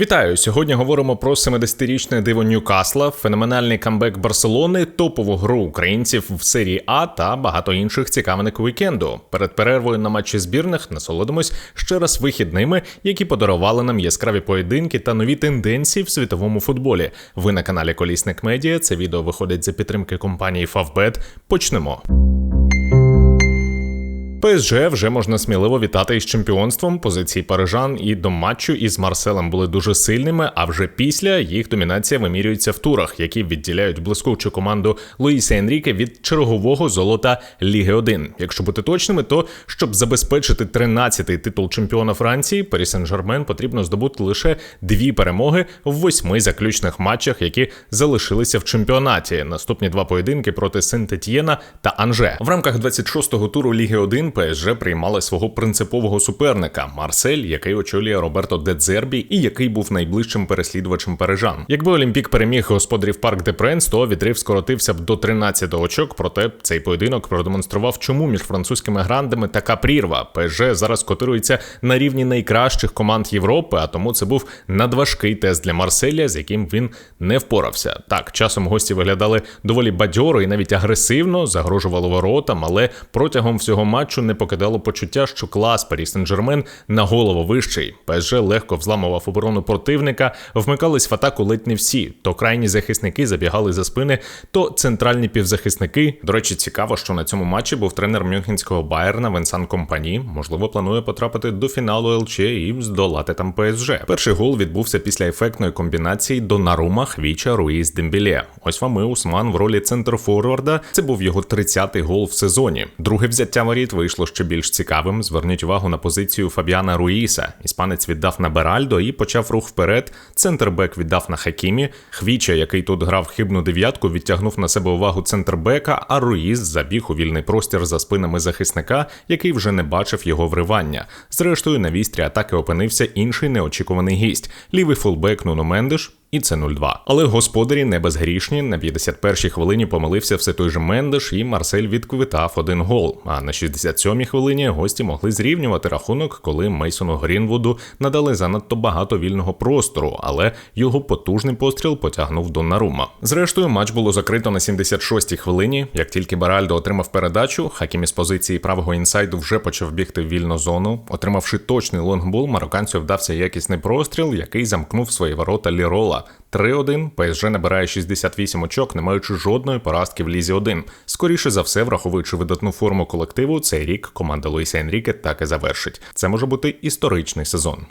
Вітаю! Сьогодні говоримо про 70-річне диво Ньюкасла, феноменальний камбек Барселони, топову гру українців в серії А та багато інших цікавинок вікенду. Перед перервою на матчі збірних насолодимось ще раз вихідними, які подарували нам яскраві поєдинки та нові тенденції в світовому футболі. Ви на каналі Колісник Медіа. Це відео виходить за підтримки компанії Favbet. Почнемо. ПСЖ вже можна сміливо вітати із чемпіонством. Позиції парижан і до матчу із Марселем були дуже сильними. А вже після їх домінація вимірюється в турах, які відділяють блискучу команду Луїса Енріке від чергового золота Ліги 1. Якщо бути точними, то щоб забезпечити 13-й титул чемпіона Франції, Парі Сен-Жермен потрібно здобути лише дві перемоги в восьми заключних матчах, які залишилися в чемпіонаті. Наступні два поєдинки проти Сент-Етьєна та Анже в рамках 26-го туру Ліги 1 ПСЖ приймали свого принципового суперника Марсель, який очолює Роберто Дедзербі і який був найближчим переслідувачем парижан. Якби Олімпік переміг господарів Парк де Пренс, то відрив скоротився б до 13 очок. Проте цей поєдинок продемонстрував, чому між французькими грандами така прірва. ПСЖ зараз котирується на рівні найкращих команд Європи, а тому це був надважкий тест для Марселя, з яким він не впорався. Так, часом гості виглядали доволі бадьоро і навіть агресивно, загрожували воротам, але протягом всього матчу матчу не покидало почуття, що клас Парі Сен-Жермен на голову вищий. ПСЖ легко взламував оборону противника, вмикались в атаку ледь не всі. То крайні захисники забігали за спини, то центральні півзахисники. До речі, цікаво, що на цьому матчі був тренер Мюнхенського Байерна Венсан Компані. Можливо, планує потрапити до фіналу ЛЧ і здолати там ПСЖ. Перший гол відбувся після ефектної комбінації Донарума, Хвіча, Руїз Дембілє. Ось вам Усман в ролі центр-форварда. Це був його 30-й гол в сезоні. Друге взяття воріт вийшло ще більш цікавим. Зверніть увагу на позицію Фабіана Руїса. Іспанець віддав на Беральдо і почав рух вперед. Центрбек віддав на Хакімі. Хвіча, який тут грав хибну дев'ятку, відтягнув на себе увагу центрбека, а Руїс забіг у вільний простір за спинами захисника, який вже не бачив його вривання. Зрештою, на вістрі атаки опинився інший неочікуваний гість лівий фулбек Нуно Мендеш. І це 0-2. Але господарі не безгрішні. На 51-й хвилині помилився все той же Мендеш, і Марсель відквитав один гол. А на 67-й хвилині гості могли зрівнювати рахунок, коли Мейсону Грінвуду надали занадто багато вільного простору, але його потужний постріл потягнув до Нарума. Зрештою, матч було закрито на 76-й хвилині. Як тільки Баральдо отримав передачу, Хакім із позиції правого інсайду вже почав бігти в вільну зону. Отримавши точний лонгбол, марокканцю вдався якісний простріл, який замкнув свої ворота Лірола. 3-1. ПСЖ набирає 68 очок, не маючи жодної поразки в лізі 1. Скоріше за все, враховуючи видатну форму колективу, цей рік команда Луїса Енріке так і завершить. Це може бути історичний сезон.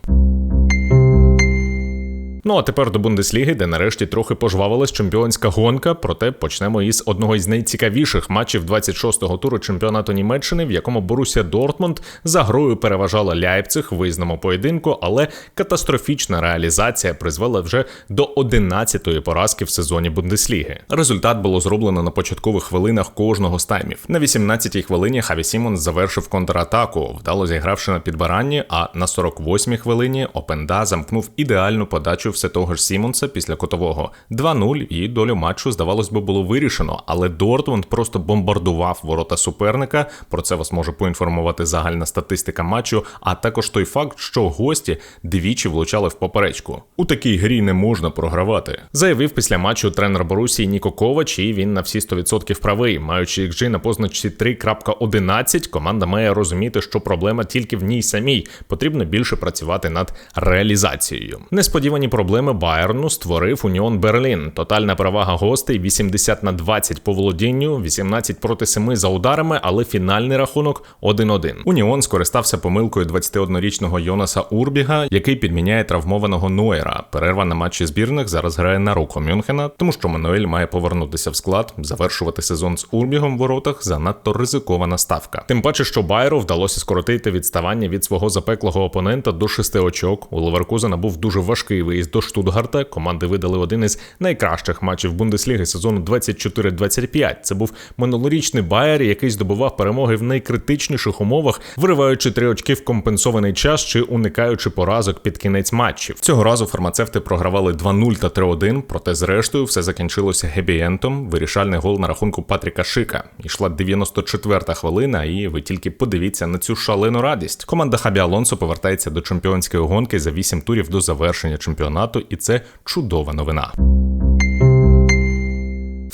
Ну а тепер до Бундесліги, де нарешті трохи пожвавилась чемпіонська гонка. Проте почнемо із одного із найцікавіших матчів 26-го туру чемпіонату Німеччини, в якому Борусія Дортмунд за грою переважала Ляйпциг в визному поєдинку, але катастрофічна реалізація призвела вже до 11-ї поразки в сезоні Бундесліги. Результат було зроблено на початкових хвилинах кожного з таймів. На 18-й хвилині Хаві Сімон завершив контратаку, вдало зігравши на підбиранні. А на 48-й хвилині Опенда замкнув ідеальну подачу все того ж Сімонса після котового 2-0, і долю матчу, здавалось би, було вирішено. Але Дортмунд просто бомбардував ворота суперника. Про це вас може поінформувати загальна статистика матчу, а також той факт, що гості двічі влучали в поперечку. У такій грі не можна програвати. Заявив після матчу тренер Борусії Ніко Ковач, і він на всі 100% правий. Маючи XG на позначці 3.11, команда має розуміти, що проблема тільки в ній самій. Потрібно більше працювати над реалізацією. Несподівані проблеми проблеми Байерну створив Уніон Берлін. Тотальна перевага гостей 80 на 20 по володінню, 18 проти 7 за ударами, але фінальний рахунок 1-1. Уніон скористався помилкою 21-річного Йонаса Урбіга, який підміняє травмованого Нойера. Перерва на матчі збірних зараз грає на руку Мюнхена, тому що Мануель має повернутися в склад, завершувати сезон з Урбігом в воротах занадто ризикована ставка. Тим паче, що Байеру вдалося скоротити відставання від свого запеклого опонента до 6 очок. У Леверкузена був дуже важкий виїзд до Штутгарта команди видали один із найкращих матчів Бундесліги сезону 24-25. Це був минулорічний Байер, який здобував перемоги в найкритичніших умовах, вириваючи три очки в компенсований час чи уникаючи поразок під кінець матчів. Цього разу фармацевти програвали 2-0 та 3-1, проте зрештою все закінчилося гебієнтом. Вирішальний гол на рахунку Патріка Шика. Ішла 94-та хвилина, і ви тільки подивіться на цю шалену радість. Команда Хабі Алонсо повертається до чемпіонської гонки за 8 турів до завершення чемпіонату чемпіонату, і це чудова новина.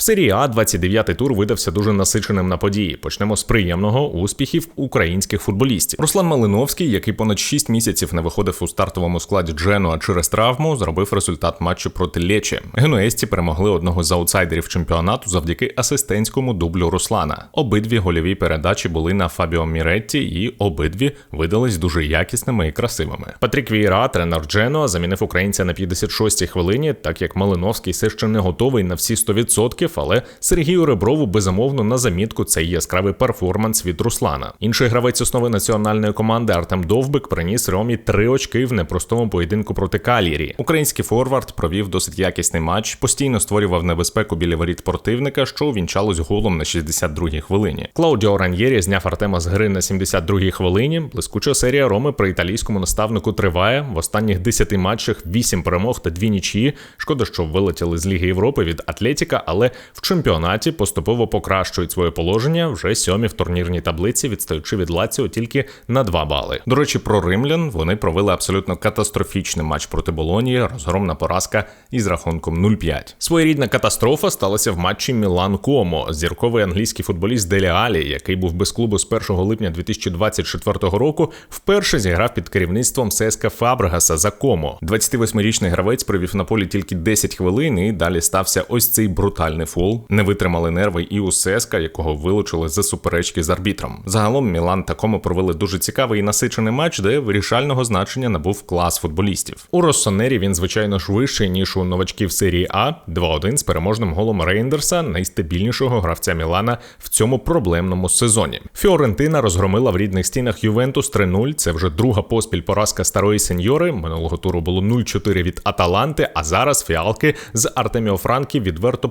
Серії А 29-й тур видався дуже насиченим на події. Почнемо з приємного успіхів українських футболістів. Руслан Малиновський, який понад 6 місяців не виходив у стартовому складі Дженуа через травму, зробив результат матчу проти Лечі. Генуесці перемогли одного з аутсайдерів чемпіонату завдяки асистентському дублю Руслана. Обидві гольові передачі були на Фабіо Міретті, і обидві видались дуже якісними і красивими. Патрік Вієра, тренер Дженуа, замінив українця на 56-й хвилині, так як Малиновський все ще не готовий на всі 100% але Сергію Реброву безумовно на замітку цей яскравий перформанс від Руслана. Інший гравець основи національної команди Артем Довбик приніс Ромі три очки в непростому поєдинку проти Калірі. Український форвард провів досить якісний матч, постійно створював небезпеку біля воріт противника, що увінчалось голом на 62-й хвилині. Клаудіо Раньєрі зняв Артема з гри на 72-й хвилині. Блискуча серія Роми при італійському наставнику триває. В останніх 10 матчах 8 перемог та 2 нічії. Шкода, що вилетіли з Ліги Європи від Атлетіка, але в чемпіонаті поступово покращують своє положення вже сьомі в турнірній таблиці, відстаючи від Лаціо тільки на 2 бали. До речі, про римлян вони провели абсолютно катастрофічний матч проти Болонії, розгромна поразка із рахунком 0-5. Своєрідна катастрофа сталася в матчі Мілан Комо. Зірковий англійський футболіст Делі Алі, який був без клубу з 1 липня 2024 року, вперше зіграв під керівництвом Сеска Фабрегаса за Комо. 28-річний гравець провів на полі тільки 10 хвилин, і далі стався ось цей брутальний фол. Не витримали нерви і у Сеска, якого вилучили за суперечки з арбітром. Загалом Мілан та Комо провели дуже цікавий і насичений матч, де вирішального значення набув клас футболістів. У Россонері він звичайно ж вищий ніж у новачків серії А 2-1 з переможним голом Рейндерса, найстабільнішого гравця Мілана в цьому проблемному сезоні. Фіорентина розгромила в рідних стінах Ювентус 3-0. Це вже друга поспіль поразка старої сеньори. Минулого туру було 0-4 від Аталанти. А зараз фіалки з Артеміо Франкі відверто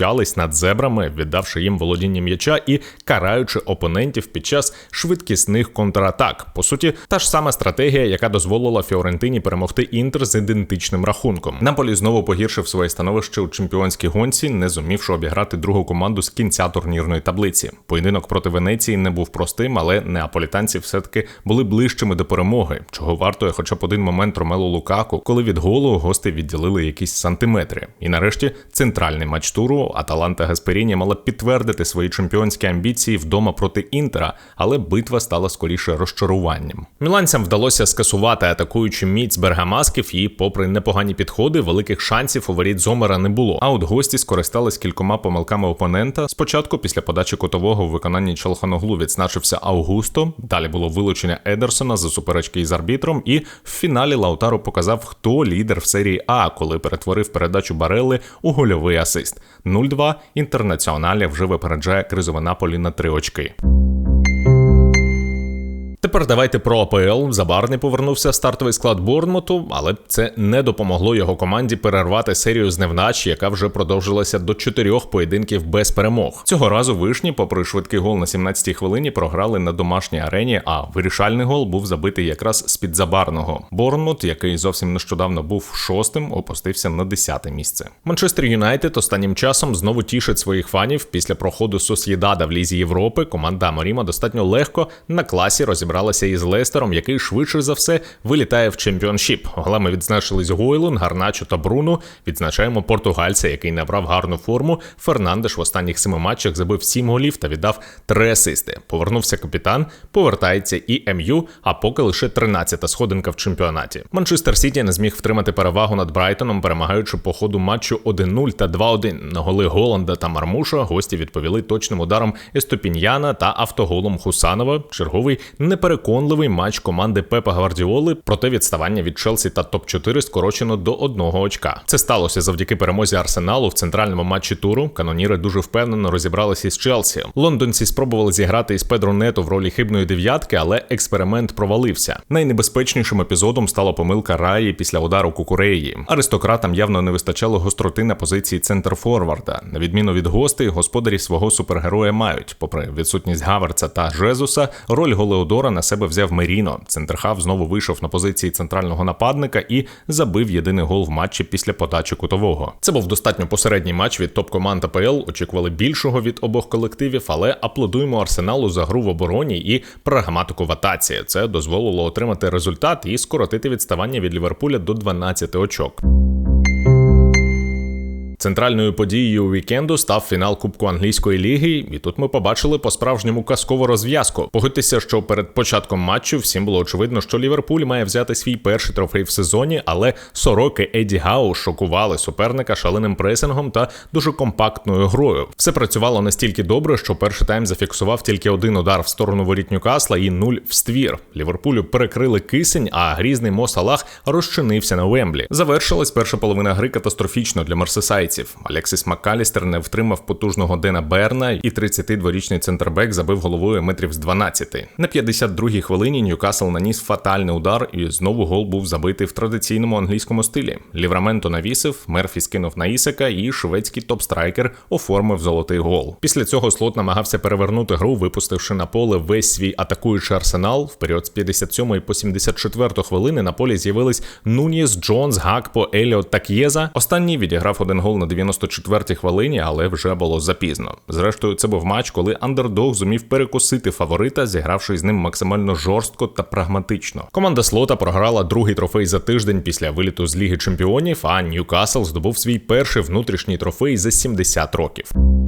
познущались над зебрами, віддавши їм володіння м'яча і караючи опонентів під час швидкісних контратак. По суті, та ж сама стратегія, яка дозволила Фіорентині перемогти інтер з ідентичним рахунком. Наполі знову погіршив своє становище у чемпіонській гонці, не зумівши обіграти другу команду з кінця турнірної таблиці. Поєдинок проти Венеції не був простим, але неаполітанці все-таки були ближчими до перемоги, чого вартує хоча б один момент Ромелу Лукаку, коли від голу гости відділили якісь сантиметри. І нарешті центральний матч туру Аталанта Гасперіні мала підтвердити свої чемпіонські амбіції вдома проти Інтера, але битва стала скоріше розчаруванням. Міланцям вдалося скасувати атакуючи міць Бергамасків, і, попри непогані підходи, великих шансів у воріт Зомера не було. А от гості скористались кількома помилками опонента. Спочатку, після подачі котового в виконанні Чалханоглу відзначився Аугусто. Далі було вилучення Едерсона за суперечки із арбітром. І в фіналі Лаутаро показав, хто лідер в серії А, коли перетворив передачу Барели у гольовий асист. 0-2 інтернаціоналі вже випереджає кризове наполі на три очки. Тепер давайте про АПЛ. Забарний повернувся в стартовий склад Борнмуту, але це не допомогло його команді перервати серію з невдач, яка вже продовжилася до чотирьох поєдинків без перемог. Цього разу вишні, попри швидкий гол на 17-й хвилині, програли на домашній арені. А вирішальний гол був забитий якраз з під забарного. Борнмут, який зовсім нещодавно був шостим, опустився на 10-те місце. Манчестер Юнайтед останнім часом знову тішить своїх фанів після проходу Сосєдада в лізі Європи. Команда Моріма достатньо легко на класі розібрала розібралася із Лестером, який швидше за все вилітає в чемпіоншіп. Голами відзначились Гойлун, Гарначо та Бруно. Відзначаємо португальця, який набрав гарну форму. Фернандеш в останніх семи матчах забив сім голів та віддав три асисти. Повернувся капітан, повертається і МЮ, а поки лише 13-та сходинка в чемпіонаті. Манчестер Сіті не зміг втримати перевагу над Брайтоном, перемагаючи по ходу матчу 1-0 та 2-1. На голи Голланда та Мармуша гості відповіли точним ударом Естопіньяна та автоголом Хусанова. Черговий не непереконливий матч команди Пепа Гвардіоли, проте відставання від Челсі та топ-4 скорочено до одного очка. Це сталося завдяки перемозі Арсеналу в центральному матчі туру. Каноніри дуже впевнено розібралися із Челсі. Лондонці спробували зіграти із Педро Нето в ролі хибної дев'ятки, але експеримент провалився. Найнебезпечнішим епізодом стала помилка Раї після удару Кукуреї. Аристократам явно не вистачало гостроти на позиції центр Форварда. На відміну від гостей, господарі свого супергероя мають, попри відсутність Гаверца та Жезуса, роль Голеодора на себе взяв Меріно. Центрхав знову вийшов на позиції центрального нападника і забив єдиний гол в матчі після подачі кутового. Це був достатньо посередній матч від топ-команд АПЛ. Очікували більшого від обох колективів, але аплодуємо арсеналу за гру в обороні і прагматику в атаці. Це дозволило отримати результат і скоротити відставання від Ліверпуля до 12 очок. Центральною подією вікенду став фінал Кубку англійської ліги, і тут ми побачили по-справжньому казкову розв'язку. Погодьтеся, що перед початком матчу всім було очевидно, що Ліверпуль має взяти свій перший трофей в сезоні, але сороки Еді Гау шокували суперника шаленим пресингом та дуже компактною грою. Все працювало настільки добре, що перший тайм зафіксував тільки один удар в сторону воріт Ньюкасла і нуль в ствір. Ліверпулю перекрили кисень, а грізний Мо Салах розчинився на Вемблі. Завершилась перша половина гри катастрофічно для мерсисайців. Алексіс Маккалістер не втримав потужного Дена Берна, і 32-річний центрбек забив головою метрів з 12. На 52-й хвилині Ньюкасл наніс фатальний удар, і знову гол був забитий в традиційному англійському стилі. Лівраменто навісив, Мерфі скинув на Ісака, і шведський топ-страйкер оформив золотий гол. Після цього слот намагався перевернути гру, випустивши на поле весь свій атакуючий арсенал. В період з 57 по 74 хвилини на полі з'явились Нуніс, Джонс, Гакпо, Еліот та К'єза. Останній відіграв один гол на 94-й хвилині, але вже було запізно. Зрештою, це був матч, коли андердог зумів перекусити фаворита, зігравши з ним максимально жорстко та прагматично. Команда слота програла другий трофей за тиждень після виліту з Ліги Чемпіонів. А Ньюкасл здобув свій перший внутрішній трофей за 70 років.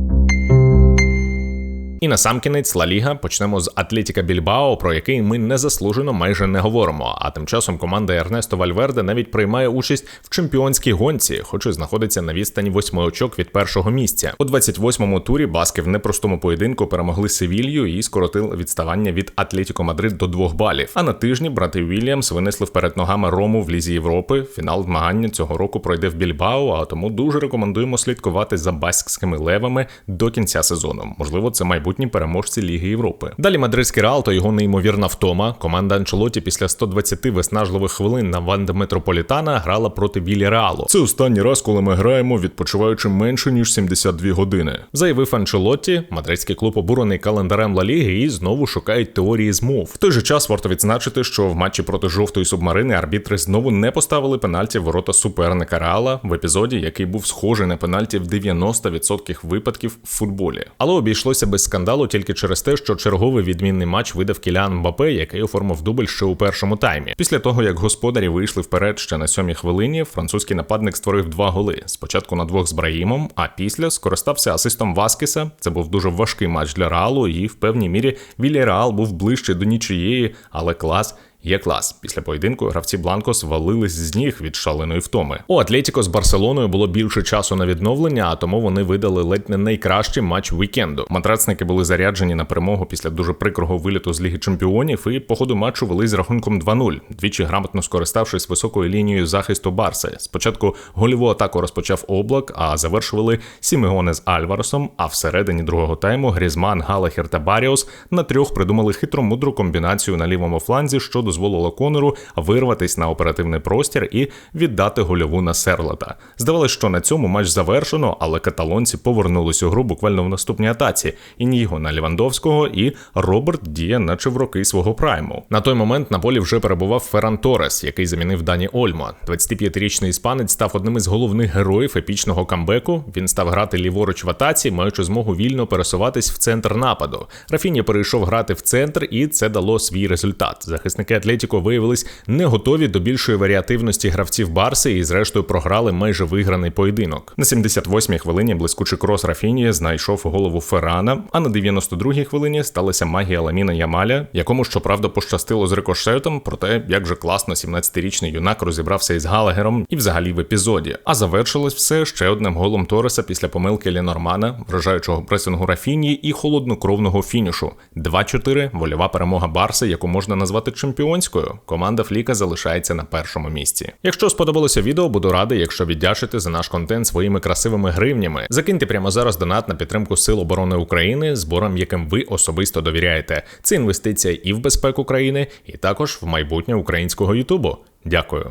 І на сам кінець Ла Ліга почнемо з Атлетіка Більбао, про який ми незаслужено майже не говоримо. А тим часом команда Ернесто Вальверде навіть приймає участь в чемпіонській гонці, хоч і знаходиться на відстані восьми очок від першого місця. У 28-му турі Баски в непростому поєдинку перемогли Севілью і скоротили відставання від Атлетіко Мадрид до двох балів. А на тижні брати Вільямс винесли вперед ногами Рому в Лізі Європи. Фінал змагання цього року пройде в Більбао, а тому дуже рекомендуємо слідкувати за баскськими левами до кінця сезону. Можливо, це майбутнє майбутні переможці Ліги Європи. Далі мадридський Реал та його неймовірна втома. Команда Анчелоті після 120 виснажливих хвилин на Ванда Метрополітана грала проти Вілі Реалу. Це останній раз, коли ми граємо, відпочиваючи менше ніж 72 години. Заявив Анчелотті, мадридський клуб обурений календарем Ла Ліги і знову шукають теорії змов. В той же час варто відзначити, що в матчі проти жовтої субмарини арбітри знову не поставили пенальті в ворота суперника Реала в епізоді, який був схожий на пенальті в 90% випадків в футболі, але обійшлося без скандалу скандалу тільки через те, що черговий відмінний матч видав Кілян Мбапе, який оформив дубль ще у першому таймі. Після того, як господарі вийшли вперед ще на сьомій хвилині, французький нападник створив два голи. Спочатку на двох з Браїмом, а після скористався асистом Васкіса. Це був дуже важкий матч для Реалу, і в певній мірі Вілі Реал був ближче до нічиєї, але клас Є клас. Після поєдинку гравці Бланкос валились з ніг від шаленої втоми. У Атлетіко з Барселоною було більше часу на відновлення, а тому вони видали ледь не найкращий матч вікенду. Матрацники були заряджені на перемогу після дуже прикрого виліту з Ліги Чемпіонів і по ходу матчу вели з рахунком 2-0, двічі грамотно скориставшись високою лінією захисту Барси. Спочатку гольову атаку розпочав облак, а завершували Сімеоне з Альваросом. А всередині другого тайму Грізман, Галахер та Баріос на трьох придумали хитромудру комбінацію на лівому фланзі щодо дозволило Конору вирватися на оперативний простір і віддати гольову на Серлата. Здавалося, що на цьому матч завершено, але каталонці повернулись у гру буквально в наступній атаці. Ініго на Лівандовського і Роберт діє, наче в роки свого прайму. На той момент на полі вже перебував Ферран Торес, який замінив Дані Ольмо. 25-річний іспанець став одним із головних героїв епічного камбеку. Він став грати ліворуч в атаці, маючи змогу вільно пересуватись в центр нападу. Рафіні перейшов грати в центр, і це дало свій результат. Захисники Атлетіко виявились не готові до більшої варіативності гравців Барси і, зрештою, програли майже виграний поєдинок. На 78-й хвилині блискучий крос Рафіні знайшов голову Феррана, а на 92-й хвилині сталася магія Ламіна Ямаля, якому щоправда пощастило з рикошетом, проте як же класно 17-річний юнак розібрався із Галагером і взагалі в епізоді. А завершилось все ще одним голом Тореса після помилки Лінормана, вражаючого пресингу Рафіні і холоднокровного фінішу. 2-4 вольова перемога Барси, яку можна назвати чемпіоном чемпіонською, команда Фліка залишається на першому місці. Якщо сподобалося відео, буду радий, якщо віддячите за наш контент своїми красивими гривнями. Закиньте прямо зараз донат на підтримку Сил оборони України, збором, яким ви особисто довіряєте. Це інвестиція і в безпеку країни, і також в майбутнє українського Ютубу. Дякую.